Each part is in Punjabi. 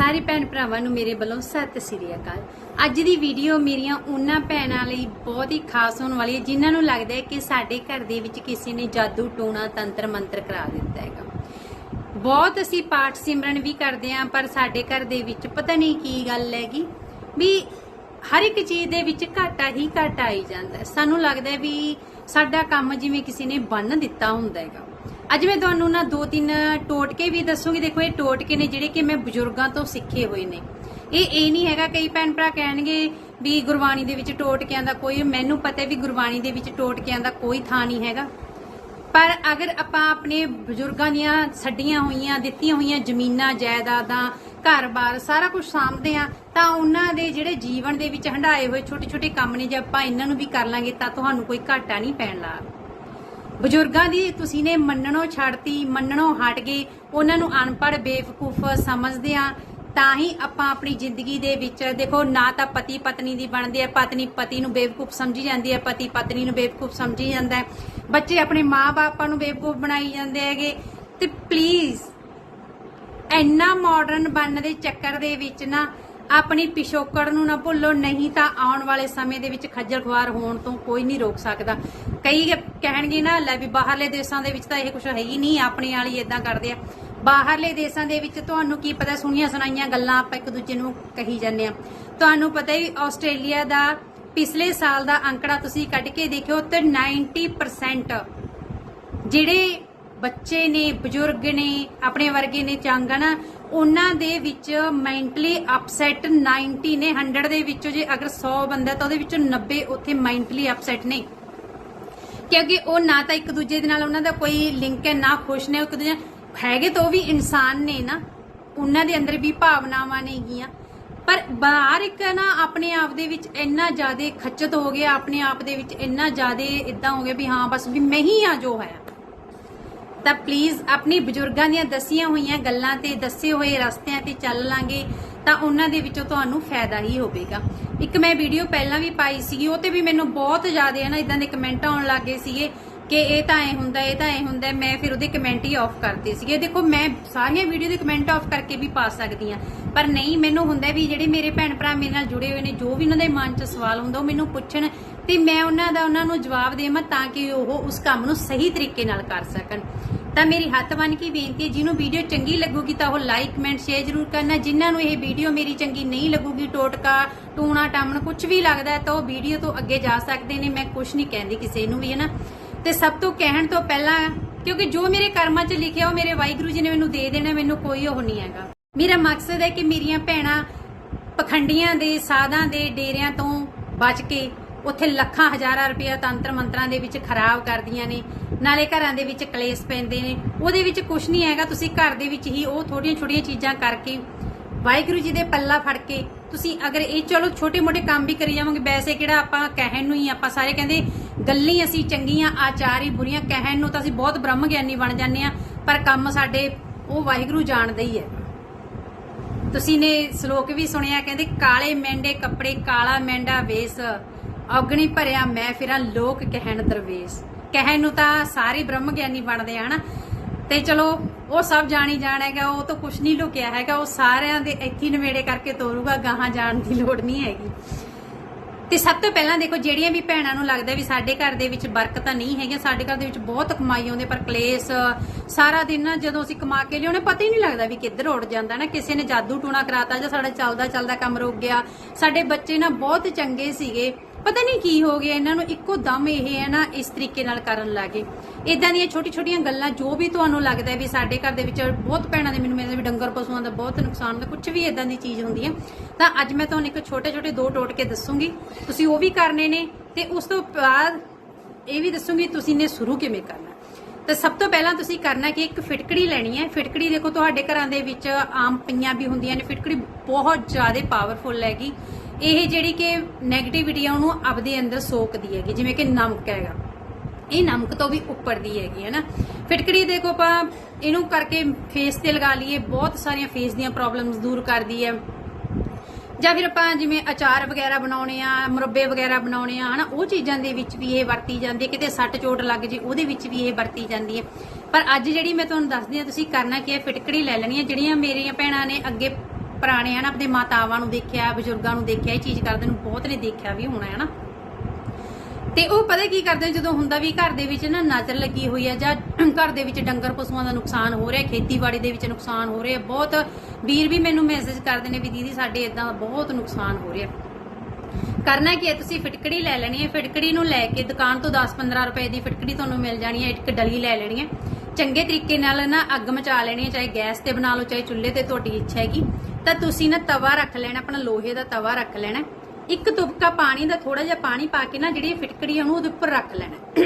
ਸਾਰੇ ਭੈਣ ਭਰਾਵਾਂ ਨੂੰ ਮੇਰੇ ਵੱਲੋਂ ਸਤਿ ਸ੍ਰੀ ਅਕਾਲ। ਅੱਜ ਦੀ ਵੀਡੀਓ ਮੇਰੀਆਂ ਉਹਨਾਂ ਭੈਣਾਂ ਲਈ ਬਹੁਤ ਹੀ ਖਾਸ ਹੋਣ ਵਾਲੀ ਹੈ, ਜਿਨ੍ਹਾਂ ਨੂੰ ਲੱਗਦਾ ਹੈ ਕਿ ਸਾਡੇ ਘਰ ਦੇ ਵਿੱਚ ਕਿਸੇ ਨੇ ਜਾਦੂ ਟੂਣਾ ਤੰਤਰ ਮੰਤਰ ਕਰਾ ਦਿੱਤਾ ਹੈਗਾ। ਬਹੁਤ ਅਸੀਂ ਪਾਠ ਸਿਮਰਨ ਵੀ ਕਰਦੇ ਆਂ ਪਰ ਸਾਡੇ ਘਰ ਦੇ ਵਿੱਚ ਪਤਾ ਨਹੀਂ ਕੀ ਗੱਲ ਹੈਗੀ ਵੀ ਹਰ ਇੱਕ ਚੀਜ਼ ਦੇ ਵਿੱਚ ਘਾਟਾ ਹੀ ਘਾਟਾ ਆਈ ਜਾਂਦਾ ਸਾਨੂੰ ਲੱਗਦਾ ਵੀ ਸਾਡਾ ਕੰਮ ਜਿਵੇਂ ਕਿਸੇ ਨੇ ਬੰਨ ਦਿੱਤਾ ਹੁੰਦਾ ਹੈਗਾ। ਅੱਜ ਮੈਂ ਤੁਹਾਨੂੰ ਨਾ ਦੋ ਤਿੰਨ ਟੋਟਕੇ ਵੀ ਦੱਸੂਗੀ। ਦੇਖੋ, ਇਹ ਟੋਟਕੇ ਨੇ ਜਿਹੜੇ ਕਿ ਮੈਂ ਬਜ਼ੁਰਗਾਂ ਤੋਂ ਸਿੱਖੇ ਹੋਏ ਨੇ। ਇਹ ਇਹ ਨਹੀਂ ਹੈਗਾ, ਕਈ ਭੈਣ ਭਰਾ ਕਹਿਣਗੇ ਵੀ ਗੁਰਬਾਣੀ ਦੇ ਵਿੱਚ ਟੋਟਕਿਆਂ ਦਾ ਕੋਈ, ਮੈਨੂੰ ਪਤਾ ਵੀ ਗੁਰਬਾਣੀ ਦੇ ਵਿੱਚ ਟੋਟਕਿਆਂ ਦਾ ਕੋਈ ਥਾਂ ਨਹੀਂ ਹੈਗਾ। ਪਰ ਅਗਰ ਆਪਾਂ ਆਪਣੇ ਬਜ਼ੁਰਗਾਂ ਦੀਆਂ ਛੱਡੀਆਂ ਹੋਈਆਂ, ਦਿੱਤੀਆਂ ਹੋਈਆਂ ਜ਼ਮੀਨਾਂ, ਜਾਇਦਾਦਾਂ, ਘਰ-ਬਾਰ ਸਾਰਾ ਕੁਝ ਸਾਂਭਦੇ ਆ ਤਾਂ ਉਹਨਾਂ ਦੇ ਜਿਹੜੇ ਜੀਵਨ ਦੇ ਵਿੱਚ ਹੰਡਾਏ ਹੋਏ ਛੋਟੇ-ਛੋਟੇ ਕੰਮ ਨੇ ਜੇ ਆਪਾਂ ਇਹਨਾਂ ਨੂੰ ਵੀ ਕਰ ਲਾਂਗੇ, ਤਾਂ ਤੁਹਾਨੂੰ ਕੋਈ ਘਾਟਾ ਨਹੀਂ ਪੈਣ ਲਾ ਬਜ਼ੁਰਗਾਂ ਦੀ ਤੁਸੀਂ ਨੇ ਮੰਨਣੋਂ ਛੱਡਤੀ, ਮੰਨਣੋਂ ਹਟ ਗਏ ਉਹਨਾਂ ਨੂੰ ਅਨਪੜ੍ਹ, ਬੇਵਕੂਫ ਸਮਝਦੇ ਆ ਤਾਂ ਹੀ ਆਪਾਂ ਆਪਣੀ ਜ਼ਿੰਦਗੀ ਦੇ ਵਿੱਚ, ਦੇਖੋ, ਨਾ ਤਾਂ ਪਤੀ ਪਤਨੀ ਦੀ ਬਣਦੀ ਹੈ, ਪਤਨੀ ਪਤੀ ਨੂੰ ਬੇਵਕੂਫ ਸਮਝੀ ਜਾਂਦੀ ਹੈ, ਪਤੀ ਪਤਨੀ ਨੂੰ ਬੇਵਕੂਫ ਸਮਝੀ ਜਾਂਦਾ ਹੈ। ਬੱਚੇ ਆਪਣੇ ਮਾਪੇ ਨੂੰ ਬੇਵਕੂਫ ਬਣਾਈ ਜਾਂਦੇ ਹੈਗੇ। ਤੇ ਪਲੀਜ਼ ਇੰਨਾ ਮਾਡਰਨ ਬਣਨ ਦੇ ਚੱਕਰ ਦੇ ਵਿੱਚ ਨਾ, ਆਪਣੀ ਪਿਛੋਕੜ ਨੂੰ ਨਾ ਭੁੱਲੋ, ਨਹੀਂ ਤਾਂ ਆਉਣ ਵਾਲੇ ਸਮੇਂ ਦੇ ਵਿੱਚ ਖੱਜਲ ਖੁਆਰ ਹੋਣ ਤੋਂ ਕੋਈ ਨਹੀਂ ਰੋਕ ਸਕਦਾ। ਕਈ ਕਹਿਣਗੇ ਨਾ, ਲੈ ਵੀ ਬਾਹਰਲੇ ਦੇਸ਼ਾਂ ਦੇ ਵਿੱਚ ਤਾਂ ਇਹ ਕੁਝ ਹੈ ਹੀ ਨਹੀਂ, ਆਪਣੇ ਵਾਲੀ ਇਦਾਂ ਕਰਦੇ ਆ। ਬਾਹਰਲੇ ਦੇਸ਼ਾਂ ਦੇ ਵਿੱਚ ਤੁਹਾਨੂੰ ਕੀ ਪਤਾ, ਸੁਣੀਆਂ ਸੁਣਾਈਆਂ ਗੱਲਾਂ ਆਪਾਂ ਇੱਕ ਦੂਜੇ ਨੂੰ ਕਹੀ ਜਾਂਦੇ ਆ। ਤੁਹਾਨੂੰ ਪਤਾ ਹੀ ਆਸਟ੍ਰੇਲੀਆ ਦਾ ਪਿਛਲੇ ਸਾਲ ਦਾ ਅੰਕੜਾ ਤੁਸੀਂ ਕੱਢ ਕੇ ਦੇਖਿਓ ਤੇ 90% ਜਿਹੜੇ ਬੱਚੇ ਨੇ, ਬਜ਼ੁਰਗ ਨੇ, ਆਪਣੇ ਵਰਗੇ ਨੇ ਚੰਗ ਨਾ, ਉਹਨਾਂ ਦੇ ਵਿੱਚ ਮੈਂਟਲੀ ਅਪਸੈਟ 90 ਨੇ 100 ਦੇ ਵਿੱਚੋਂ ਜੇ ਅਗਰ 100 ਬੰਦਾ ਤਾਂ ਉਹਦੇ ਵਿੱਚੋਂ 90 ਉੱਥੇ ਮੈਂਟਲੀ ਅਪਸੈਟ ਨੇ। ਕਿਉਂਕਿ ਉਹ ਨਾ ਤਾਂ ਇੱਕ ਦੂਜੇ ਦੇ ਨਾਲ ਉਹਨਾਂ ਦਾ ਕੋਈ ਲਿੰਕ ਹੈ, ਨਾ ਖੁਸ਼ ਨੇ ਇੱਕ ਦੂਜੇ ਹੈਗੇ ਤਾਂ ਉਹ ਵੀ ਇਨਸਾਨ ਨੇ ਨਾ। ਉਹਨਾਂ ਦੇ ਅੰਦਰ ਵੀ ਭਾਵਨਾਵਾਂ ਨੇਗੀਆਂ। ਪਰ ਬਾਹਰ ਇੱਕ ਨਾ ਆਪਣੇ ਆਪ ਦੇ ਵਿੱਚ ਇੰਨਾ ਜ਼ਿਆਦਾ ਖੱਚਤ ਹੋ ਗਿਆ, ਆਪਣੇ ਆਪ ਦੇ ਵਿੱਚ ਇੰਨਾ ਜ਼ਿਆਦਾ ਇਦਾਂ ਹੋ ਗਿਆ ਵੀ ਹਾਂ, ਬਸ ਵੀ ਮੈਂ ਹੀ ਆ ਜੋ ਹੈ ਤਾਂ ਪਲੀਜ਼ ਆਪਣੀ ਬਜ਼ੁਰਗਾਂ ਦੀਆਂ ਦਸੀਆਂ ਹੋਈਆਂ ਗੱਲਾਂ ਤੇ ਦੱਸੇ ਹੋਏ ਰਸਤਿਆਂ ਤੇ ਚੱਲ ਲਾਂਗੇ ਤਾਂ ਉਹਨਾਂ ਦੇ ਵਿੱਚੋਂ ਤੁਹਾਨੂੰ ਫਾਇਦਾ ਹੀ ਹੋਵੇਗਾ। ਇੱਕ ਮੈਂ ਵੀਡੀਓ ਪਹਿਲਾਂ ਵੀ ਪਾਈ ਸੀਗੀ, ਉਹ ਤੇ ਵੀ ਮੈਨੂੰ ਬਹੁਤ ਜ਼ਿਆਦਾ ਹੈ ਨਾ ਇਦਾਂ ਦੇ ਕਮੈਂਟ ਆਉਣ ਲੱਗੇ ਸੀਗੇ ਕਿ ਇਹ ਤਾਂ ਐ ਹੁੰਦਾ, ਇਹ ਤਾਂ ਐ ਹੁੰਦਾ, ਮੈਂ ਫਿਰ ਉਹਦੇ ਕਮੈਂਟ ਹੀ ਆਫ ਕਰਤੇ ਸੀਗੇ। ਦੇਖੋ, ਮੈਂ ਸਾਰੀਆਂ ਵੀਡੀਓ ਦੇ ਕਮੈਂਟ ਆਫ ਕਰਕੇ ਵੀ ਪਾ ਸਕਦੀ ਆ ਪਰ ਨਹੀਂ, ਮੈਨੂੰ ਹੁੰਦਾ ਵੀ ਜਿਹੜੇ ਮੇਰੇ ਭੈਣ ਭਰਾ ਮੇਰੇ ਨਾਲ ਜੁੜੇ ਹੋਏ ਨੇ, ਜੋ ਵੀ ਉਹਨਾਂ ਦੇ ਮਨ 'ਚ ਸਵਾਲ ਹੁੰਦਾ, ਉਹ ਮੈਨੂੰ ਪੁੱਛਣ ਤੇ ਮੈਂ ਉਹਨਾਂ ਦਾ, ਉਹਨਾਂ ਨੂੰ ਜਵਾਬ ਦੇਵਾਂ ਤਾਂ ਕਿ ਉਹ ਉਸ ਕੰਮ ਨੂੰ ਸਹੀ ਤਰੀਕੇ ਨਾਲ ਕਰ ਸਕਣ। ਤਾਂ ਮੇਰੀ ਹੱਥ ਬੰਨ ਕੇ ਬੇਨਤੀ ਹੈ, ਜਿਹਨੂੰ ਵੀਡੀਓ ਚੰਗੀ ਲੱਗੂਗੀ ਤਾਂ ਉਹ ਲਾਈਕ ਕਮੈਂਟ ਸ਼ੇਅਰ ਜ਼ਰੂਰ ਕਰਨਾ। ਜਿਨ੍ਹਾਂ ਨੂੰ ਇਹ ਵੀਡੀਓ ਮੇਰੀ ਚੰਗੀ ਨਹੀਂ ਲੱਗੂਗੀ, ਟੋਟਕਾ, ਟੂਣਾ, ਟਾਮਣ ਕੁਝ ਵੀ ਲੱਗਦਾ ਤਾਂ ਉਹ ਵੀਡੀਓ ਤੋਂ ਅੱਗੇ ਜਾ ਸਕਦੇ ਨੇ। ਮੈਂ ਕੁਝ ਨਹੀਂ ਕਹਿੰਦੀ ਕਿਸੇ ਨੂੰ ਵੀ, ਹੈ ਨਾ? ਤੇ ਸਭ ਤੋਂ ਕਹਿਣ ਤੋਂ ਪਹਿਲਾਂ, ਕਿਉਂਕਿ ਜੋ ਮੇਰੇ ਕਰਮਾਂ 'ਚ ਲਿਖਿਆ, ਉਹ ਮੇਰੇ ਵਾਹਿਗੁਰੂ ਜੀ ਨੇ ਮੈਨੂੰ ਦੇ ਦੇਣਾ, ਮੈਨੂੰ ਕੋਈ ਉਹ ਨਹੀਂ ਹੈਗਾ। ਮੇਰਾ ਮਕਸਦ ਹੈ ਕਿ ਮੇਰੀਆਂ ਭੈਣਾਂ ਪਖੰਡੀਆਂ ਦੇ, ਸਾਧਾਂ ਦੇ ਡੇਰਿਆਂ ਤੋਂ ਬਚ ਕੇ ਉੱਥੇ ਲੱਖਾਂ ਹਜ਼ਾਰਾਂ ਰੁਪਇਆ ਤੰਤਰ ਮੰਤਰਾਂ ਦੇ ਵਿੱਚ ਖਰਾਬ ਕਰਦੀਆਂ ਨੇ, ਨਾਲੇ ਘਰਾਂ ਦੇ ਵਿੱਚ ਕਲੇਸ਼ ਪੈਂਦੇ ਨੇ। ਉਹਦੇ ਵਿੱਚ ਕੁਝ ਨਹੀਂ ਹੈਗਾ, ਤੁਸੀਂ ਘਰ ਦੇ ਵਿੱਚ ਹੀ ਉਹ ਥੋੜੀਆਂ ਛੋਟੀਆਂ ਚੀਜ਼ਾਂ ਕਰਕੇ ਵਾਹਿਗੁਰੂ ਜੀ ਦੇ ਪੱਲਾ ਫੜ ਕੇ ਤੁਸੀਂ ਅਗਰ ਇਹ ਚਲੋ ਛੋਟੇ-ਮੋਟੇ ਕੰਮ ਵੀ ਕਰੀ ਜਾਵਾਂਗੇ, ਵੈਸੇ ਕਿਹੜਾ ਆਪਾਂ ਕਹਿਣ ਨੂੰ ਹੀ ਆਪਾਂ ਸਾਰੇ ਕਹਿੰਦੇ ਗੱਲੀ ਅਸੀਂ ਚੰਗੀਆਂ, ਆਚਾਰ ਹੀ ਬੁਰੀਆਂ ਕਹਿਣ ਨੂੰ ਤਾਂ ਅਸੀਂ ਬਹੁਤ ਬ੍ਰਹਮ ਗਿਆਨੀ ਬਣ ਜਾਂਦੇ ਆ ਪਰ ਕੰਮ ਸਾਡੇ ਉਹ ਵਾਹਿਗੁਰੂ ਜਾਣਦਾ ਹੀ ਹੈ। ਤੁਸੀਂ ਨੇ ਸ਼ਲੋਕ ਵੀ ਸੁਣਿਆ, ਕਹਿੰਦੇ ਕਾਲੇ ਮੈਂਡੇ ਕੱਪੜੇ ਕਾਲਾ ਮੈਂਡਾ ਵੇਸ। ਅਗਣੀ ਭਰਿਆ ਮੈਂ ਫਿਰਾਂ ਲੋਕ ਕਹਿਣ ਦਰਵੇਸ਼। ਕਹਿਣ ਨੂੰ ਤਾਂ ਸਾਰੇ ਬ੍ਰਹਮ ਗਿਆਨੀ ਬਣਦੇ ਆ ਹਨਾ ਤੇ ਚਲੋ, ਉਹ ਸਭ ਜਾਣੀ ਜਾਣ ਹੈਗਾ, ਉਹ ਤਾਂ ਕੁਝ ਨਹੀਂ ਲੁਕਿਆ ਹੈਗਾ। ਉਹ ਸਾਰਿਆਂ ਦੇ ਇੱਥੇ ਨਵੇੜੇ ਕਰਕੇ ਤੋਰੂਗਾ, ਗਾਹਾਂ ਜਾਣ ਦੀ ਲੋੜ ਨਹੀਂ ਹੈਗੀ। ਤੇ ਸਭ ਤੋਂ ਪਹਿਲਾਂ ਦੇਖੋ, ਜਿਹੜੀਆਂ ਵੀ ਭੈਣਾਂ ਨੂੰ ਲੱਗਦਾ ਵੀ ਸਾਡੇ ਘਰ ਦੇ ਵਿੱਚ ਬਰਕਤਾਂ ਨਹੀਂ ਹੈਗੀਆਂ, ਸਾਡੇ ਘਰ ਦੇ ਵਿੱਚ ਬਹੁਤ ਕਮਾਈ ਆਉਂਦੀ ਪਰ ਕਲੇਸ਼। ਸਾਰਾ ਦਿਨ ਨਾ ਜਦੋਂ ਅਸੀਂ ਕਮਾ ਕੇ ਲਿਆਉਣੇ, ਪਤਾ ਹੀ ਨਹੀਂ ਲੱਗਦਾ ਵੀ ਕਿੱਧਰ ਉੱਡ ਜਾਂਦਾ ਨਾ। ਕਿਸੇ ਨੇ ਜਾਦੂ ਟੂਣਾ ਕਰਾਤਾ ਜਾਂ ਸਾਡਾ ਚੱਲਦਾ ਚੱਲਦਾ ਕੰਮ ਰੁਕ ਗਿਆ। ਸਾਡੇ ਬੱਚੇ ਨਾ ਬਹੁਤ ਚੰਗੇ ਸੀਗੇ। ਪਤਾ ਨਹੀਂ ਕੀ ਹੋ ਗਿਆ, ਇਹਨਾਂ ਨੂੰ ਇੱਕੋ ਦਮ ਇਹ ਹੈ ਨਾ, ਇਸ ਤਰੀਕੇ ਨਾਲ ਕਰਨ ਲੱਗੇ। ਇਦਾਂ ਦੀਆਂ ਛੋਟੀ ਛੋਟੀਆਂ ਗੱਲਾਂ ਜੋ ਵੀ ਤੁਹਾਨੂੰ ਲੱਗਦਾ ਵੀ ਸਾਡੇ ਘਰ ਦੇ ਵਿੱਚ ਬਹੁਤ ਭੈਣਾਂ ਦੇ ਮੈਨੂੰ ਮਿਲਦੇ ਵੀ ਡੰਗਰ ਪਸ਼ੂਆਂ ਦਾ ਬਹੁਤ ਨੁਕਸਾਨ ਹੁੰਦਾ ਕੁਝ ਵੀ ਇਦਾਂ ਦੀ ਚੀਜ਼ ਹੁੰਦੀ ਹੈ ਤਾਂ ਅੱਜ ਮੈਂ ਤੁਹਾਨੂੰ ਇੱਕ ਛੋਟੇ ਛੋਟੇ ਦੋ ਟੋਟਕੇ ਦੱਸੂਗੀ। ਤੁਸੀਂ ਉਹ ਵੀ ਕਰਨੇ ਨੇ ਤੇ ਉਸ ਤੋਂ ਬਾਅਦ ਇਹ ਵੀ ਦੱਸੂਗੀ ਤੁਸੀਂ ਨੇ ਸ਼ੁਰੂ ਕਿਵੇਂ ਕਰਨਾ। ਤੇ ਸਭ ਤੋਂ ਪਹਿਲਾਂ ਤੁਸੀਂ ਕਰਨਾ ਕਿ ਇੱਕ ਫਿਟਕੜੀ ਲੈਣੀ ਹੈ। ਫਿਟਕੜੀ ਦੇਖੋ, ਤੁਹਾਡੇ ਘਰਾਂ ਦੇ ਵਿੱਚ ਆਮ ਪਈਆਂ ਵੀ ਹੁੰਦੀਆਂ ਨੇ, ਫਿਟਕੜੀ ਬਹੁਤ ਜ਼ਿਆਦਾ ਪਾਵਰਫੁਲ ਹੈਗੀ। ਇਹ ਜਿਹੜੀ ਕਿ 네ਗੇਟਿਵਿਟੀ ਆ, ਉਹਨੂੰ ਆਪਦੇ ਅੰਦਰ ਸੋਕਦੀ ਹੈਗੀ, ਜਿਵੇਂ ਕਿ ਨਮਕ ਹੈਗਾ। ਇਹ ਨਮਕ ਤੋਂ ਵੀ ਉੱਪਰ ਦੀ ਹੈਗੀ ਹੈ ਨਾ ਫਿਟਕੜੀ ਦੇਖੋ ਆਪਾਂ, ਇਹਨੂੰ ਕਰਕੇ ਫੇਸ ਤੇ ਲਗਾ ਲਈਏ, ਬਹੁਤ ਸਾਰੀਆਂ ਫੇਸ ਦੀਆਂ ਪ੍ਰੋਬਲਮਸ ਦੂਰ ਕਰਦੀ ਹੈ। ਜਾਂ ਫਿਰ ਆਪਾਂ ਜਿਵੇਂ ਅਚਾਰ ਵਗੈਰਾ ਬਣਾਉਣੇ ਆ, ਮੁਰੱਬੇ ਵਗੈਰਾ ਬਣਾਉਣੇ ਆ, ਹਨਾ, ਉਹ ਚੀਜ਼ਾਂ ਦੇ ਵਿੱਚ ਵੀ ਇਹ ਵਰਤੀ ਜਾਂਦੀ ਹੈ। ਕਿਤੇ ਸੱਟ ਚੋਟ ਲੱਗ ਜੇ, ਉਹਦੇ ਵਿੱਚ ਵੀ ਇਹ ਵਰਤੀ ਜਾਂਦੀ ਹੈ। ਪਰ ਅੱਜ ਜਿਹੜੀ ਮੈਂ ਤੁਹਾਨੂੰ ਦੱਸਦੀ ਆ ਤੁਸੀਂ ਕਰਨਾ ਕੀ ਹੈ ਫਿਟਕੜੀ ਲੈ ਲੈਣੀ ਹੈ। ਜਿਹੜੀਆਂ ਮੇਰੀਆਂ ਭੈਣਾਂ ਨੇ ਅੱਗੇ ਪੁਰਾਣੇ ਹਨ, ਆਪਣੇ ਮਾਤਾਵਾਂ ਨੂੰ ਦੇਖਿਆ, ਬਜ਼ੁਰਗਾਂ ਨੂੰ ਦੇਖਿਆ, ਇਹ ਚੀਜ਼ ਕਰਦੇ ਨੂੰ ਬਹੁਤ ਨੇ ਦੇਖਿਆ ਵੀ ਹੋਣਾ ਹੈ ਨਾ। ਤੇ ਉਹ ਪਤਾ ਕੀ ਕਰਦੇ ਨੇ, ਜਦੋਂ ਹੁੰਦਾ ਵੀ ਘਰ ਦੇ ਵਿੱਚ ਨਾ ਨਜ਼ਰ ਲੱਗੀ ਹੋਈ ਹੈ ਜਾਂ ਘਰ ਦੇ ਵਿੱਚ ਡੰਗਰ ਪਸ਼ੂਆਂ ਦਾ ਨੁਕਸਾਨ ਹੋ ਰਿਹਾ, ਖੇਤੀਬਾੜੀ ਦੇ ਵਿੱਚ ਨੁਕਸਾਨ ਹੋ ਰਿਹਾ, ਬਹੁਤ ਵੀਰ ਵੀ ਮੈਨੂੰ ਮੈਸੇਜ ਕਰਦੇ ਨੇ ਵੀ ਦੀਦੀ ਸਾਡੇ ਇਦਾਂ ਬਹੁਤ ਨੁਕਸਾਨ ਹੋ ਰਿਹਾ। ਕਰਨਾ ਕੀ ਹੈ, ਤੁਸੀਂ ਫਿਟਕੜੀ ਲੈ ਲੈਣੀ ਹੈ, ਫਿਟਕੜੀ ਨੂੰ ਲੈ ਕੇ ਦੁਕਾਨ ਤੋਂ 10-15 ਰੁਪਏ ਦੀ ਫਿਟਕੜੀ ਤੁਹਾਨੂੰ ਮਿਲ ਜਾਣੀ ਹੈ, ਇੱਕ ਡਲੀ ਲੈ ਲੈਣੀ ਹੈ। ਚੰਗੇ ਤਰੀਕੇ ਨਾਲ ਨਾ ਅੱਗ ਮਚਾ ਲੈਣੀ ਹੈ, ਚਾਹੇ ਗੈਸ ਤੇ ਬਣਾ ਲਓ, ਚਾਹੇ ਚੁੱਲ੍ਹੇ ਤੇ ਤੁਹਾਡੀ ਇੱਛਾ ਹੈਗੀ। ਤਾਂ ਤੁਸੀਂ ਨਾ ਤਵਾ ਰੱਖ ਲੈਣਾ, ਆਪਣਾ ਲੋਹੇ ਦਾ ਤਵਾ ਰੱਖ ਲੈਣਾ। ਇੱਕ ਤੁਪਕਾ ਪਾਣੀ ਦਾ ਥੋੜਾ ਜਿਹਾ ਪਾਣੀ ਪਾ ਕੇ ਨਾ ਜਿਹੜੀ ਫਿਟਕੜੀ ਆ ਉਹਨੂੰ ਉਹਦੇ ਉੱਪਰ ਰੱਖ ਲੈਣਾ।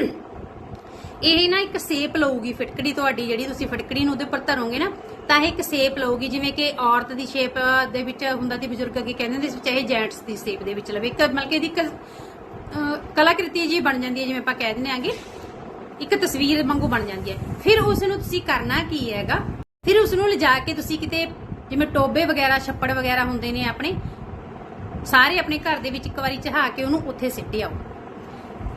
ਇਹ ਨਾ ਇੱਕ ਸੇਪ ਲਊਗੀ ਫਿਟਕੜੀ ਤੁਹਾਡੀ, ਜਿਹੜੀ ਤੁਸੀਂ ਫਿਟਕੜੀ ਨੂੰ ਉਹਦੇ ਉੱਪਰ ਧਰੋਗੇ ਨਾ, ਤਾਂ ਇਹ ਇੱਕ ਸੇਪ ਲਊਗੀ, ਜਿਵੇਂ ਕਿ ਔਰਤ ਦੀ ਸ਼ੇਪ ਦੇ ਵਿੱਚ ਹੁੰਦਾ ਸੀ ਬਜ਼ੁਰਗ ਅੱਗੇ ਕਹਿੰਦੇ ਹੁੰਦੇ ਸੀ, ਚਾਹੇ ਜੈਂਟਸ ਦੀ ਸ਼ੇਪ ਦੇ ਵਿੱਚ ਲਵੇ। ਇੱਕ ਮਤਲਬ ਕਿ ਇਹਦੀ ਕਲਾਕ੍ਰਿਤੀ ਜੀ ਬਣ ਜਾਂਦੀ ਹੈ, ਜਿਵੇਂ ਆਪਾਂ ਕਹਿ ਦਿੰਦੇ ਆਂਗੇ ਇੱਕ ਤਸਵੀਰ ਵਾਂਗੂ ਬਣ ਜਾਂਦੀ ਹੈ। ਫਿਰ ਉਸ ਨੂੰ ਤੁਸੀਂ ਕਰਨਾ ਕੀ ਹੈਗਾ? ਫਿਰ ਉਸ ਨੂੰ ਲਿਜਾ ਕੇ ਤੁਸੀਂ ਕਿਤੇ ਜਿਵੇਂ ਟੋਬੇ ਵਗੈਰਾ, ਛੱਪੜ ਵਗੈਰਾ ਹੁੰਦੇ ਨੇ ਆਪਣੇ, ਸਾਰੇ ਆਪਣੇ ਘਰ ਦੇ ਵਿੱਚ ਇੱਕ ਵਾਰੀ ਚਹਾ ਕੇ ਉਹਨੂੰ ਉੱਥੇ ਸਿੱਟ ਆਓ।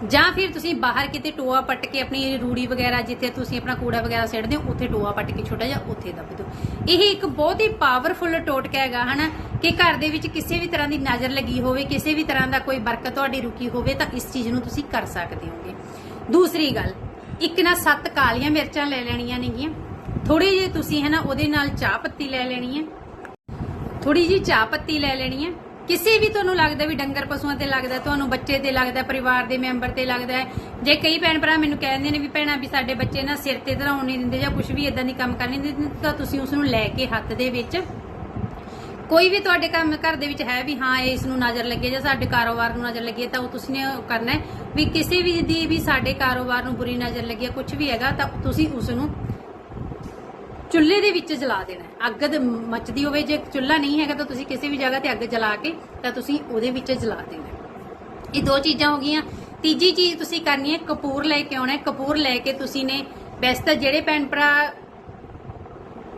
ਜਾਂ ਫਿਰ ਤੁਸੀਂ ਬਾਹਰ ਕਿਤੇ ਟੋਆ ਪੱਟ ਕੇ ਆਪਣੀ ਰੂੜੀ ਵਗੈਰਾ, ਜਿੱਥੇ ਤੁਸੀਂ ਆਪਣਾ ਕੂੜਾ ਵਗੈਰਾ ਸਿੱਟਦੇ ਹੋ, ਉੱਥੇ ਟੋਆ ਪੱਟ ਕੇ ਛੋਟਾ ਜਿਹਾ ਉੱਥੇ ਦੱਬ ਦਿਓ। ਇਹ ਇੱਕ ਬਹੁਤ ਹੀ ਪਾਵਰਫੁਲ ਟੋਟਕਾ ਹੈਗਾ, ਹਨਾ? ਕਿ ਘਰ ਦੇ ਵਿੱਚ ਕਿਸੇ ਵੀ ਤਰ੍ਹਾਂ ਦੀ ਨਜ਼ਰ ਲੱਗੀ ਹੋਵੇ, ਕਿਸੇ ਵੀ ਤਰ੍ਹਾਂ ਦਾ ਕੋਈ ਬਰਕਤ ਤੁਹਾਡੀ ਰੁਕੀ ਹੋਵੇ, ਤਾਂ ਇਸ ਚੀਜ਼ ਨੂੰ ਤੁਸੀਂ ਕਰ ਸਕਦੇ ਹੋਗੇ। ਦੂਸਰੀ ਗੱਲ, ਇੱਕ ਨਾ ਸੱਤ ਕਾਲੀਆਂ ਮਿਰਚਾਂ ਲੈ ਲੈਣੀਆਂ ਨੇਗੀਆਂ। ਥੋੜੀ ਜੀ ਤੁਸੀਂ ਹਨਾ ਉਹਦੇ ਨਾਲ ਚਾਹ ਪੱਤੀ ਲੈ ਲੈਣੀ ਹੈ। ਥੋੜੀ ਜੀ ਚਾਹ ਪੱਤੀ ਲੈ ਲੈਣੀ ਹੈ। ਕਿਸੇ ਵੀ ਤੁਹਾਨੂੰ ਲੱਗਦਾ ਵੀ ਡੰਗਰ ਪਸ਼ੂਆਂ ਤੇ ਲੱਗਦਾ, ਤੁਹਾਨੂੰ ਬੱਚੇ ਤੇ ਲੱਗਦਾ, ਪਰਿਵਾਰ ਦੇ ਮੈਂਬਰ ਤੇ ਲੱਗਦਾ ਜੇ ਕਈ ਭੈਣ ਭਰਾ ਮੈਨੂੰ ਕਹਿੰਦੇ ਨੇ ਵੀ ਭੈਣਾ ਵੀ ਸਾਡੇ ਬੱਚੇ ਨਾ ਸਿਰ ਤੇ ਧਰਾਉਣ ਨਹੀਂ ਦਿੰਦੇ ਜਾਂ ਕੁਝ ਵੀ ਇਦਾਂ ਦੀ ਕੰਮ ਕਰਨ ਦਿੰਦੇ, ਤਾਂ ਤੁਸੀਂ ਉਸ ਨੂੰ ਲੈ ਕੇ ਹੱਥ ਦੇ ਵਿੱਚ ਕੋਈ ਵੀ ਤੁਹਾਡੇ ਕੰਮ ਘਰ ਦੇ ਵਿੱਚ ਹੈ ਵੀ ਹਾਂ, ਇਹ ਇਸ ਨੂੰ ਨਜ਼ਰ ਲੱਗੇ ਜਾਂ ਸਾਡੇ ਕਾਰੋਬਾਰ ਨੂੰ ਨਜ਼ਰ ਲੱਗੇ, ਤਾਂ ਉਹ ਤੁਸੀਂ ਨੇ ਕਰਨਾ ਵੀ ਕਿਸੇ ਵੀ ਦੀ ਵੀ ਸਾਡੇ ਕਾਰੋਬਾਰ ਨੂੰ ਬੁਰੀ ਨਜ਼ਰ ਲੱਗੀ ਕੁਝ ਵੀ ਹੈਗਾ, ਤਾਂ ਤੁਸੀਂ ਉਸ ਨੂੰ ਚੁੱਲ੍ਹੇ ਦੇ ਵਿੱਚ ਜਲਾ ਦੇਣਾ ਅੱਗ ਦੇ ਮੱਚਦੀ ਹੋਵੇ, ਜੇ ਚੁੱਲ੍ਹਾ ਨਹੀਂ ਹੈਗਾ ਤਾਂ ਤੁਸੀਂ ਕਿਸੇ ਵੀ ਜਗ੍ਹਾ ਤੇ ਅੱਗ ਜਲਾ ਕੇ ਤਾਂ ਤੁਸੀਂ ਉਹਦੇ ਵਿੱਚ ਜਲਾ ਦੇਣਾ ਇਹ ਦੋ ਚੀਜ਼ਾਂ ਹੋ ਗਈਆਂ। ਤੀਜੀ ਚੀਜ਼ ਤੁਸੀਂ ਕਰਨੀ ਹੈ, ਕਪੂਰ ਲੈ ਕੇ ਆਉਣਾ ਹੈ। ਕਪੂਰ ਲੈ ਕੇ ਤੁਸੀਂ ਨੇ ਵੈਸੇ ਤਾਂ ਜਿਹੜੇ ਭੈਣ ਭਰਾ,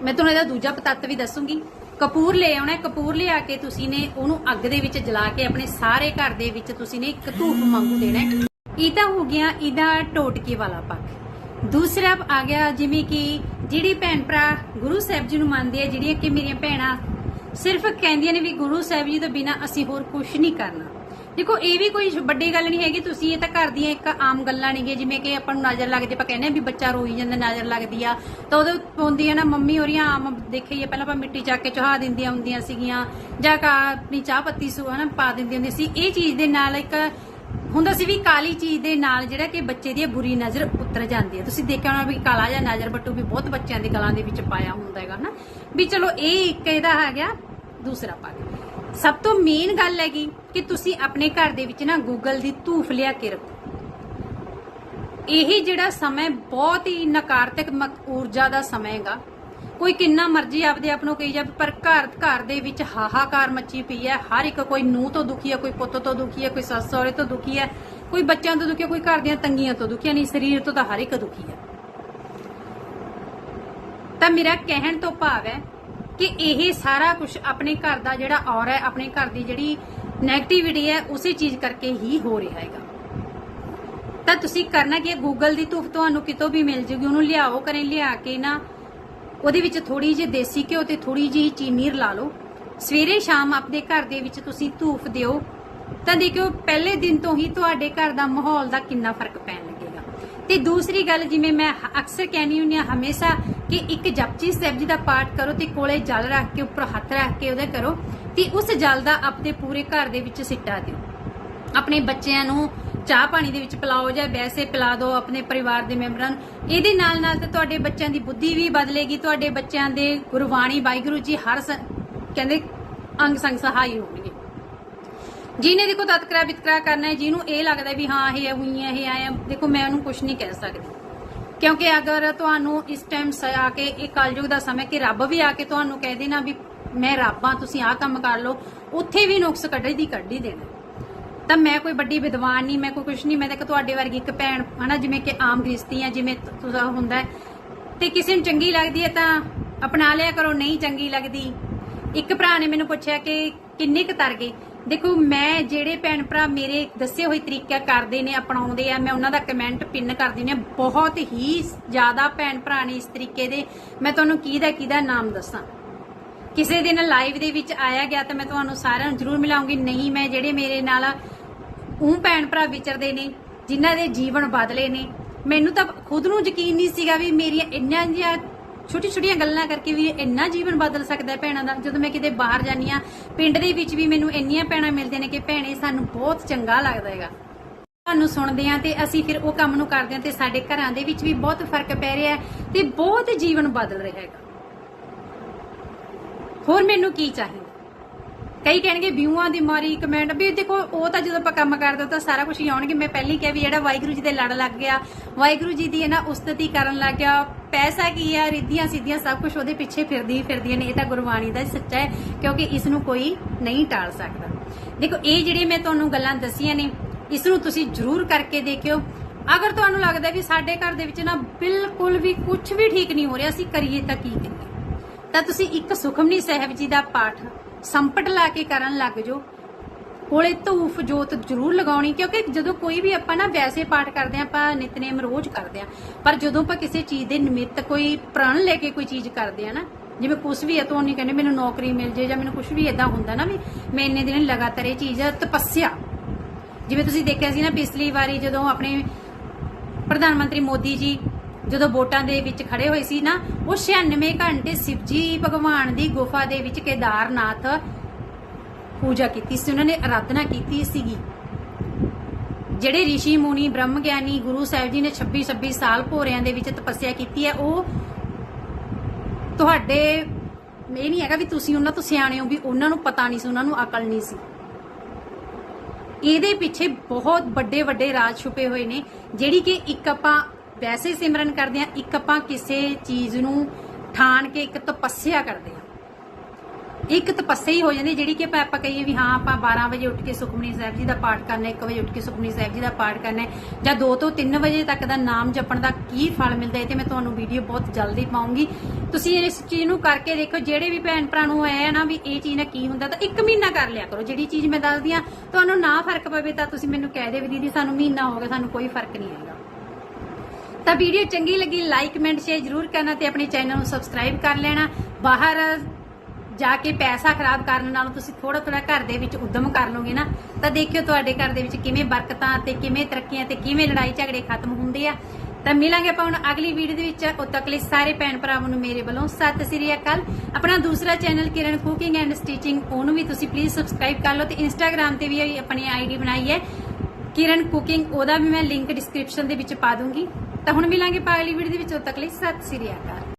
ਮੈਂ ਤੁਹਾਨੂੰ ਇਹਦਾ ਦੂਜਾ ਪਤੱਤ ਵੀ ਦੱਸੂਗੀ। ਕਪੂਰ ਲੈ ਆਉਣਾ ਕਪੂਰ ਲਿਆ ਕੇ ਤੁਸੀਂ ਨੇ ਉਹਨੂੰ ਅੱਗ ਦੇ ਵਿੱਚ ਜਲਾ ਕੇ ਆਪਣੇ ਸਾਰੇ ਘਰ ਦੇ ਵਿੱਚ ਤੁਸੀਂ ਨੇ ਇੱਕ ਧੂਪ ਵਾਂਗੂ ਦੇਣਾ ਇਹ ਤਾਂ ਹੋ ਗਿਆ ਇਹਦਾ ਟੋਟਕੇ ਵਾਲਾ ਪੱਖ। ਦੂਸਰਾ ਆ ਗਿਆ ਜਿਵੇਂ ਕਿ ਜਿਹੜੀ ਭੈਣ ਭਰਾ ਗੁਰੂ ਸਾਹਿਬ ਜੀ ਨੂੰ ਮੰਨਦੇ ਆ, ਜਿਹੜੀਆਂ ਕਿ ਮੇਰੀਆਂ ਭੈਣਾਂ ਸਿਰਫ ਕਹਿੰਦੀਆਂ ਨੇ ਵੀ ਗੁਰੂ ਸਾਹਿਬ ਜੀ ਤੋਂ ਬਿਨਾ ਅਸੀਂ ਹੋਰ ਕੁਝ ਨਹੀਂ ਕਰਨਾ। ਦੇਖੋ, ਇਹ ਵੀ ਕੋਈ ਵੱਡੀ ਗੱਲ ਨਹੀਂ ਹੈਗੀ, ਤੁਸੀਂ ਇਹ ਤਾਂ ਘਰ ਦੀਆਂ ਇੱਕ ਆਮ ਗੱਲਾਂ ਨੇਗੀਆਂ, ਜਿਵੇਂ ਕਿ ਆਪਾਂ ਨੂੰ ਨਜ਼ਰ ਲੱਗਦੀ, ਆਪਾਂ ਕਹਿੰਦੇ ਆ ਵੀ ਬੱਚਾ ਰੋਈ ਜਾਂਦਾ, ਨਜ਼ਰ ਲੱਗਦੀ ਆ। ਤਾਂ ਉਹਦੇ ਪਾਉਂਦੀ ਆ ਨਾ, ਮੰਮੀ ਹੋਰੀਆਂ ਆਮ ਦੇਖੀਏ, ਪਹਿਲਾਂ ਆਪਾਂ ਮਿੱਟੀ ਚੱਕ ਕੇ ਚੁਹਾ ਦਿੰਦੀਆਂ ਹੁੰਦੀਆਂ ਸੀਗੀਆਂ, ਜਾਂ ਕਾ ਆਪਣੀ ਚਾਹ ਪੱਤੀ ਸੂ ਹਨਾ, ਪਾ ਦਿੰਦੀਆਂ ਹੁੰਦੀਆਂ ਸੀ। ਇਹ ਚੀਜ਼ ਦੇ ਨਾਲ ਇੱਕ ਹੁੰਦਾ ਸੀ ਵੀ ਕਾਲੀ ਚੀਜ਼ ਦੇ ਨਾਲ ਜਿਹੜਾ ਕਿ ਬੱਚੇ ਦੀ ਬੁਰੀ ਨਜ਼ਰ ਉਤਰ ਜਾਂਦੀ ਹੈ। ਤੁਸੀਂ ਦੇਖਿਆ ਹੋਣਾ ਵੀ ਕਾਲਾ ਜਾਂ ਨਜ਼ਰ ਬੱਟੂ ਵੀ ਬਹੁਤ ਬੱਚਿਆਂ ਦੇ ਗਲਾਂ ਦੇ ਵਿੱਚ ਪਾਇਆ ਹੁੰਦਾ ਹੈਗਾ ਨਾ ਵੀ ਚਲੋ ਇਹ ਇੱਕ ਇਹਦਾ ਆ ਗਿਆ, ਦੂਸਰਾ ਭਾਗ ਸਭ ਤੋਂ ਮੇਨ ਗੱਲ ਹੈਗੀ ਕਿ ਤੁਸੀਂ ਆਪਣੇ ਘਰ ਦੇ ਵਿੱਚ ਨਾ ਗੂਗਲ ਦੀ ਧੂਫ ਲਿਆ ਕੇ ਰੱਖੋ। ਇਹ ਜਿਹੜਾ ਸਮਾਂ ਬਹੁਤ ਹੀ ਨਕਾਰਤਕ ਊਰਜਾ ਦਾ ਸਮਾਂ ਹੈਗਾ। ਕੋਈ ਕਿੰਨਾ ਮਰਜ਼ੀ ਆਪਦੇ ਆਪ ਨੂੰ ਕਹੀ ਜਾਵੇ, ਪਰ ਘਰ ਘਰ ਦੇ ਵਿੱਚ ਹਾਹਾਕਾਰ ਮੱਚੀ ਪਈ ਹੈ। ਹਰ ਇੱਕ ਕੋਈ ਨੂੰਹ ਤੋਂ ਦੁਖੀ ਹੈ, ਕੋਈ ਪੁੱਤ ਤੋਂ ਦੁਖੀ ਹੈ, ਕੋਈ ਸੱਸ ਸਹੁਰੇ ਤੋਂ ਦੁਖੀ ਹੈ, ਕੋਈ ਬੱਚਿਆਂ ਤੋਂ ਦੁਖੀ ਹੈ, ਕੋਈ ਘਰ ਦੀਆਂ ਤੰਗੀਆਂ ਤੋਂ ਦੁਖੀ ਹੈ, ਨਹੀਂ, ਸਰੀਰ ਤੋਂ ਤਾਂ ਹਰ ਇੱਕ ਦੁਖੀ ਹੈ। ਤਾਂ ਮੇਰਾ ਕਹਿਣ ਤੋਂ ਭਾਵ ਹੈ ਕਿ ਇਹ ਸਾਰਾ ਕੁਝ ਆਪਣੇ ਘਰ ਦਾ ਜਿਹੜਾ ਔਰ ਹੈ, ਆਪਣੇ ਘਰ ਦੀ ਜਿਹੜੀ ਨੈਗੇਟਿਵਿਟੀ ਹੈ, ਉਸੇ ਚੀਜ਼ ਕਰਕੇ ਹੀ ਹੋ ਰਿਹਾ ਹੈਗਾ। ਤਾਂ ਤੁਸੀਂ ਕਰਨਾ ਕੀ ਹੈ? ਗੂਗਲ ਦੀ ਧੁੱਪ ਤੁਹਾਨੂੰ ਕਿਤੋਂ ਵੀ ਮਿਲ ਜੂਗੀ, ਉਹਨੂੰ ਲਿਆਓ ਕਰੇ ਲਿਆ ਕੇ ਨਾ ਉਹਦੇ ਵਿੱਚ ਥੋੜੀ ਜਿਹੀ ਦੇਸੀ ਘਿਓ ਤੇ ਥੋੜੀ ਜਿਹੀ ਚੀਨੀ ਰਲਾ ਲਓ। ਸਵੇਰੇ ਸ਼ਾਮ ਆਪਣੇ ਘਰ ਦੇ ਵਿੱਚ ਤੁਸੀਂ ਧੂਫ ਦਿਓ, ਤਾਂ ਦੇਖਿਓ ਪਹਿਲੇ ਦਿਨ ਤੋਂ ਹੀ ਤੁਹਾਡੇ ਘਰ ਦਾ ਮਾਹੌਲ ਦਾ ਕਿੰਨਾ ਫ਼ਰਕ ਪੈਣ ਲੱਗੇਗਾ। ਤੇ ਦੂਸਰੀ ਗੱਲ, ਜਿਵੇਂ ਮੈਂ ਅਕਸਰ ਕਹਿੰਦੀ ਹੁੰਦੀ ਹਾਂ ਹਮੇਸ਼ਾ ਕਿ ਇੱਕ ਜਪਜੀ ਸਾਹਿਬ ਜੀ ਦਾ ਪਾਠ ਕਰੋ ਤੇ ਕੋਲੇ ਜਲ ਰੱਖ ਕੇ ਉੱਪਰ ਹੱਥ ਰੱਖ ਕੇ ਉਹਦੇ ਕਰੋ ਤੇ ਉਸ ਜਲ ਦਾ ਆਪਣੇ ਪੂਰੇ ਘਰ ਦੇ ਵਿੱਚ ਸਿੱਟਾ ਦਿਓ। ਆਪਣੇ ਬੱਚਿਆਂ ਨੂੰ ਚਾਹ ਪਾਣੀ ਦੇ ਵਿੱਚ ਪਿਲਾਓ ਜਾਂ ਵੈਸੇ ਪਿਲਾ ਦਿਓ ਆਪਣੇ ਪਰਿਵਾਰ ਦੇ ਮੈਂਬਰਾਂ ਨੂੰ। ਇਹਦੇ ਨਾਲ ਨਾਲ ਤਾਂ ਤੁਹਾਡੇ ਬੱਚਿਆਂ ਦੀ ਬੁੱਧੀ ਵੀ ਬਦਲੇਗੀ, ਤੁਹਾਡੇ ਬੱਚਿਆਂ ਦੇ ਗੁਰਬਾਣੀ ਵਾਹਿਗੁਰੂ ਜੀ ਹਰ ਸ- ਕਹਿੰਦੇ ਅੰਗ ਸੰਗ ਸਹਾਈ ਹੋਣਗੇ। ਜਿਹਨੇ ਦੇਖੋ ਤਤਕਰਾ ਵਿਤਕਰਾ ਕਰਨਾ ਹੈ, ਜਿਹਨੂੰ ਇਹ ਲੱਗਦਾ ਵੀ ਹਾਂ, ਇਹ ਹੋਈਆਂ ਇਹ ਆਇਆ, ਦੇਖੋ ਮੈਂ ਉਹਨੂੰ ਕੁਝ ਨਹੀਂ ਕਹਿ ਸਕਦੀ। ਕਿਉਂਕਿ ਅਗਰ ਤੁਹਾਨੂੰ ਇਸ ਟਾਈਮ ਆ ਕੇ ਇਹ ਕਲਯੁਗ ਦਾ ਸਮਾਂ ਕਿ ਰੱਬ ਵੀ ਆ ਕੇ ਤੁਹਾਨੂੰ ਕਹਿ ਦੇਣਾ ਵੀ ਮੈਂ ਰੱਬ ਹਾਂ, ਤੁਸੀਂ ਆਹ ਕੰਮ ਕਰ ਲਓ, ਉੱਥੇ ਵੀ ਨੁਕਸ ਕੱਢੀ ਦੀ ਕੱਢ ਹੀ ਦੇਣਾ। ਤਾਂ ਮੈਂ ਕੋਈ ਵੱਡੀ ਵਿਦਵਾਨ ਨਹੀਂ, ਮੈਂ ਕੋਈ ਕੁਝ ਨਹੀਂ, ਮੈਂ ਤਾਂ ਤੁਹਾਡੇ ਵਰਗੀ ਇੱਕ ਭੈਣ, ਹਨਾ, ਜਿਵੇਂ ਕਿ ਆਮ ਗ੍ਰਸਤੀ ਆ, ਜਿਵੇਂ ਤੁਸਾ ਹੁੰਦਾ ਹੈ। ਤੇ ਕਿਸੇ ਨੂੰ ਚੰਗੀ ਲੱਗਦੀ ਹੈ ਤਾਂ ਅਪਣਾ ਲਿਆ ਕਰੋ, ਨਹੀਂ ਚੰਗੀ ਲੱਗਦੀ। ਇੱਕ ਭਰਾ ਨੇ ਮੈਨੂੰ ਪੁੱਛਿਆ ਕਿ ਕਿੰਨੇ ਕੁ ਤਰ ਗਏ? ਦੇਖੋ, ਮੈਂ ਜਿਹੜੇ ਭੈਣ ਭਰਾ ਮੇਰੇ ਦੱਸੇ ਹੋਏ ਤਰੀਕਾ ਕਰਦੇ ਨੇ, ਅਪਣਾਉਂਦੇ ਆ, ਮੈਂ ਉਹਨਾਂ ਦਾ ਕਮੈਂਟ ਪਿੰਨ ਕਰ ਦਿੰਦੀ ਆ ਬਹੁਤ ਹੀ ਜ਼ਿਆਦਾ ਭੈਣ ਭਰਾ ਨੇ ਇਸ ਤਰੀਕੇ ਦੇ। ਮੈਂ ਤੁਹਾਨੂੰ ਕਿਹਦਾ ਕਿਹਦਾ ਨਾਮ ਦੱਸਾਂ? ਕਿਸੇ ਦਿਨ ਲਾਈਵ ਦੇ ਵਿੱਚ ਆਇਆ ਗਿਆ ਤਾਂ ਮੈਂ ਤੁਹਾਨੂੰ ਸਾਰਿਆਂ ਨੂੰ ਜ਼ਰੂਰ ਮਿਲਾਉਂਗੀ। ਨਹੀਂ, ਮੈਂ ਜਿਹੜੇ ਮੇਰੇ ਨਾਲ ਉਹ ਭੈਣ ਭਰਾ ਵਿਚਰਦੇ ਨੇ, ਜਿਨ੍ਹਾਂ ਦੇ ਜੀਵਨ ਬਦਲੇ ਨੇ। ਮੈਨੂੰ ਤਾਂ ਖੁਦ ਨੂੰ ਯਕੀਨ ਨਹੀਂ ਸੀਗਾ ਵੀ ਮੇਰੀਆਂ ਇੰਨੀਆਂ ਜਿਹੀਆਂ ਛੋਟੀ ਛੋਟੀਆਂ ਗੱਲਾਂ ਕਰਕੇ ਵੀ ਇੰਨਾ ਜੀਵਨ ਬਦਲ ਸਕਦਾ ਹੈ ਭੈਣਾਂ ਦਾ। ਜਦੋਂ ਮੈਂ ਕਿਤੇ ਬਾਹਰ ਜਾਂਦੀ ਆ ਪਿੰਡ ਦੇ ਵਿੱਚ ਵੀ ਮੈਨੂੰ ਇੰਨੀਆਂ ਭੈਣਾਂ ਮਿਲਦੀਆਂ ਨੇ ਕਿ ਭੈਣੇ, ਸਾਨੂੰ ਬਹੁਤ ਚੰਗਾ ਲੱਗਦਾ ਹੈਗਾ। ਤੁਹਾਨੂੰ ਸੁਣਦੇ ਆ ਤੇ ਅਸੀਂ ਫਿਰ ਉਹ ਕੰਮ ਨੂੰ ਕਰਦੇ ਆ ਤੇ ਸਾਡੇ ਘਰਾਂ ਦੇ ਵਿੱਚ ਵੀ ਬਹੁਤ ਫ਼ਰਕ ਪੈ ਰਿਹਾ ਤੇ ਬਹੁਤ ਜੀਵਨ ਬਦਲ ਰਿਹਾ ਹੈਗਾ। ਹੋਰ ਮੈਨੂੰ ਕੀ ਚਾਹੀਦਾ? ਕਈ ਕਹਿਣਗੇ ਵਿਊਆਂ ਦੀ ਮਾਰੀ ਕਮੈਂਟ ਵੀ ਦੇਖੋ ਉਹ ਤਾਂ ਜਦੋਂ ਆਪਾਂ ਕੰਮ ਕਰਦੇ ਹਾਂ ਤਾਂ ਸਾਰਾ ਕੁਝ ਹੀ ਆਉਣਗੇ। ਮੈਂ ਪਹਿਲੀ ਕਿਹਾ ਵੀ ਜਿਹੜਾ ਵਾਹਿਗੁਰੂ ਜੀ ਦੇ ਲੜ ਲੱਗ ਗਿਆ, ਵਾਹਿਗੁਰੂ ਜੀ ਦੀ ਇਹਨਾਂ ਉਸਤਤੀ ਕਰਨ ਲੱਗ ਗਿਆ, ਪੈਸਾ ਕੀ ਆ, ਰਿੱਧੀਆਂ ਸਿੱਧੀਆਂ ਸਭ ਕੁਝ ਉਹਦੇ ਪਿੱਛੇ ਫਿਰਦੀ ਫਿਰਦੀਆਂ ਨੇ ਇਹ ਤਾਂ ਗੁਰਬਾਣੀ ਦਾ ਸੱਚਾ ਹੈ, ਕਿਉਂਕਿ ਇਸ ਨੂੰ ਕੋਈ ਨਹੀਂ ਟਾਲ ਸਕਦਾ। ਦੇਖੋ, ਇਹ ਜਿਹੜੇ ਮੈਂ ਤੁਹਾਨੂੰ ਗੱਲਾਂ ਦੱਸੀਆਂ ਨੇ, ਇਸ ਨੂੰ ਤੁਸੀਂ ਜ਼ਰੂਰ ਕਰਕੇ ਦੇਖਿਓ। ਅਗਰ ਤੁਹਾਨੂੰ ਲੱਗਦਾ ਵੀ ਸਾਡੇ ਘਰ ਦੇ ਵਿੱਚ ਨਾ ਬਿਲਕੁਲ ਵੀ ਕੁਝ ਵੀ ਠੀਕ ਨਹੀਂ ਹੋ ਰਿਹਾ, ਅਸੀਂ ਕਰੀਏ ਤਾਂ ਕੀ ਕਰੀਏ? ਤਾਂ ਤੁਸੀਂ ਇੱਕ ਸੁਖਮਨੀ ਸਾਹਿਬ ਜੀ ਦਾ ਪਾਠ ਸੰਪਟ ਲਾ ਕੇ ਕਰਨ ਲੱਗ ਜਾਓ ਕੋਲੇ ਧੂਫ ਜੋਤ ਜ਼ਰੂਰ ਲਗਾਉਣੀ, ਕਿਉਂਕਿ ਜਦੋਂ ਕੋਈ ਵੀ ਆਪਾਂ ਨਾ ਵੈਸੇ ਪਾਠ ਕਰਦੇ ਆ ਆਪਾਂ ਨਿਤਨੇਮ ਰੋਜ਼ ਕਰਦੇ ਆ ਪਰ ਜਦੋਂ ਆਪਾਂ ਕਿਸੇ ਚੀਜ਼ ਦੇ ਨਿਮਿਤ ਕੋਈ ਪ੍ਰਣ ਲੈ ਕੇ ਕੋਈ ਚੀਜ਼ ਕਰਦੇ ਆ ਨਾ, ਜਿਵੇਂ ਕੁਝ ਵੀ ਹੈ ਤੋਂ ਨਹੀਂ ਕਹਿੰਦੇ, ਮੈਨੂੰ ਨੌਕਰੀ ਮਿਲ ਜੇ ਜਾਂ ਮੈਨੂੰ ਕੁਝ ਵੀ ਇਦਾਂ ਹੁੰਦਾ ਨਾ ਵੀ ਮੈਂ ਇੰਨੇ ਦਿਨ ਲਗਾਤਾਰ ਇਹ ਚੀਜ਼ ਤਪੱਸਿਆ। ਜਿਵੇਂ ਤੁਸੀਂ ਦੇਖਿਆ ਸੀ ਨਾ, ਪਿਛਲੀ ਵਾਰੀ ਜਦੋਂ ਆਪਣੇ ਪ੍ਰਧਾਨ ਮੰਤਰੀ ਮੋਦੀ ਜੀ ਜਦੋਂ ਵੋਟਾਂ ਦੇ ਵਿੱਚ ਖੜੇ ਹੋਏ ਸੀ ਨਾ, ਉਹ 96 ਘੰਟੇ ਸ਼ਿਵਜੀ ਭਗਵਾਨ ਦੀ ਗੁਫਾ ਦੇ ਵਿੱਚ ਕੇਦਾਰਨਾਥ ਪੂਜਾ ਕੀਤੀ ਸੀ, ਉਹਨਾਂ ਨੇ ਆਰਾਧਨਾ ਕੀਤੀ ਸੀਗੀ। ਜਿਹੜੇ ઋષਿ ਮੁਨੀ ਬ੍ਰਹਮ ਗਿਆਨੀ ਗੁਰੂ ਸਾਹਿਬ ਜੀ ਨੇ 26 26 ਸਾਲ ਭੋਰਿਆਂ ਦੇ ਵਿੱਚ ਤਪੱਸਿਆ ਕੀਤੀ ਹੈ, ਉਹ ਤੁਹਾਡੇ, ਇਹ ਨਹੀਂ ਹੈਗਾ ਵੀ ਤੁਸੀਂ ਉਹਨਾਂ ਤੋਂ ਸਿਆਣੇ ਹੋ, ਵੀ ਉਹਨਾਂ ਨੂੰ ਪਤਾ ਨਹੀਂ ਸੀ, ਉਹਨਾਂ ਨੂੰ ਅਕਲ ਨਹੀਂ ਸੀ। ਇਹਦੇ ਪਿੱਛੇ ਬਹੁਤ ਵੱਡੇ ਵੱਡੇ ਰਾਜ ਛੁਪੇ ਹੋਏ ਨੇ, ਜਿਹੜੀ ਕਿ ਇੱਕ ਆਪਾਂ ਵੈਸੇ ਸਿਮਰਨ ਕਰਦੇ ਆ, ਇੱਕ ਆਪਾਂ ਕਿਸੇ ਚੀਜ਼ ਨੂੰ ਠਾਣ ਕੇ ਇੱਕ ਤਪੱਸਿਆ ਕਰਦੇ ਆ। ਇੱਕ ਤਪੱਸਿਆ ਹੀ ਹੋ ਜਾਂਦੀ, ਜਿਹੜੀ ਕਿ ਆਪਾਂ ਆਪਾਂ ਕਹੀਏ ਵੀ ਹਾਂ, ਆਪਾਂ 12 ਵਜੇ ਉੱਠ ਕੇ ਸੁਖਮਨੀ ਸਾਹਿਬ ਜੀ ਦਾ ਪਾਠ ਕਰਨਾ ਹੈ 1 ਵਜੇ ਉੱਠ ਕੇ ਸੁਖਮਨੀ ਸਾਹਿਬ ਜੀ ਦਾ ਪਾਠ ਕਰਨਾ ਜਾਂ 2 ਤੋਂ 3 ਵਜੇ ਤੱਕ ਦਾ ਨਾਮ ਜਪਣ ਦਾ ਕੀ ਫਲ ਮਿਲਦਾ ਹੈ ਤੇ ਮੈਂ ਤੁਹਾਨੂੰ ਵੀਡੀਓ ਬਹੁਤ ਜਲਦੀ ਪਾਉਂਗੀ। ਤੁਸੀਂ ਇਸ ਚੀਜ਼ ਨੂੰ ਕਰਕੇ ਦੇਖੋ, ਜਿਹੜੇ ਵੀ ਭੈਣ ਭਰਾ ਨੂੰ ਆਇਆ ਨਾ ਵੀ ਇਹ ਚੀਜ਼ ਨਾਲ ਕੀ ਹੁੰਦਾ, ਤਾਂ ਇੱਕ ਮਹੀਨਾ ਕਰ ਲਿਆ ਕਰੋ। ਜਿਹੜੀ ਚੀਜ਼ ਮੈਂ ਦੱਸਦੀ ਆ, ਤੁਹਾਨੂੰ ਨਾ ਫ਼ਰਕ ਪਵੇ ਤਾਂ ਤੁਸੀਂ ਮੈਨੂੰ ਕਹਿ ਦੇ ਵੀ ਦੀਦੀ, ਸਾਨੂੰ ਮਹੀਨਾ ਹੋ ਗਿਆ, ਸਾਨੂੰ ਕੋਈ ਫ਼ਰਕ ਨਹੀਂ ਆਏਗਾ ਤਾਂ ਵੀਡੀਓ ਚੰਗੀ ਲੱਗੀ ਲਾਈਕ ਕਮੈਂਟ ਸ਼ੇਅਰ ਜ਼ਰੂਰ ਕਰਨਾ ਤੇ ਆਪਣੇ ਚੈਨਲ ਨੂੰ ਸਬਸਕ੍ਰਾਈਬ ਕਰ ਲੈਣਾ। ਬਾਹਰ ਜਾ ਕੇ ਪੈਸਾ ਖਰਾਬ ਕਰਨ ਨਾਲੋਂ ਤੁਸੀਂ ਥੋੜਾ ਥੋੜਾ ਘਰ ਦੇ ਵਿੱਚ ਉਦਮ ਕਰ ਲਓਗੇ ਨਾ, ਤਾਂ ਦੇਖਿਓ ਤੁਹਾਡੇ ਘਰ ਦੇ ਵਿੱਚ ਕਿਵੇਂ ਬਰਕਤਾਂ ਤੇ ਕਿਵੇਂ ਤਰੱਕੀਆਂ ਤੇ ਕਿਵੇਂ ਲੜਾਈ ਝਗੜੇ ਖਤਮ ਹੁੰਦੇ ਆ। ਤਾਂ ਮਿਲਾਂਗੇ ਆਪਾਂ ਹੁਣ ਅਗਲੀ ਵੀਡੀਓ ਦੇ ਵਿੱਚ। ਉਦੋਂ ਤੱਕ ਲਈ ਸਾਰੇ ਭੈਣ ਭਰਾਵਾਂ ਨੂੰ ਮੇਰੇ ਵੱਲੋਂ ਸਤਿ ਸ੍ਰੀ ਅਕਾਲ। ਆਪਣਾ ਦੂਸਰਾ channel Kiran cooking and stitching ਉਹਨੂੰ ਵੀ ਤੁਸੀਂ ਪਲੀਜ਼ ਸਬਸਕ੍ਰਾਈਬ ਕਰ ਲਓ ਤੇ ਇੰਸਟਾਗ੍ਰam ਤੇ ਵੀ ਆਪਣੀ ਆਈਡੀ ਬਣਾਈ ਹੈ। ਕਿਰਨ ਕੁਕਿੰਗ ਉਹਦਾ ਵੀ ਮੈਂ ਲਿੰਕ ਡਿਸਕ੍ਰਿਪਸ਼ਨ ਦੇ ਵਿੱਚ ਪਾ ਦੂੰਗੀ। ਤਾਂ ਹੁਣ ਮਿਲਾਂਗੇ ਆਪਾਂ ਵੀਡੀਓ ਦੇ ਵਿੱਚ ਉਦੋਂ ਤੱਕ ਲਈ ਸਤਿ ਸ੍ਰੀ ਅਕਾਲ।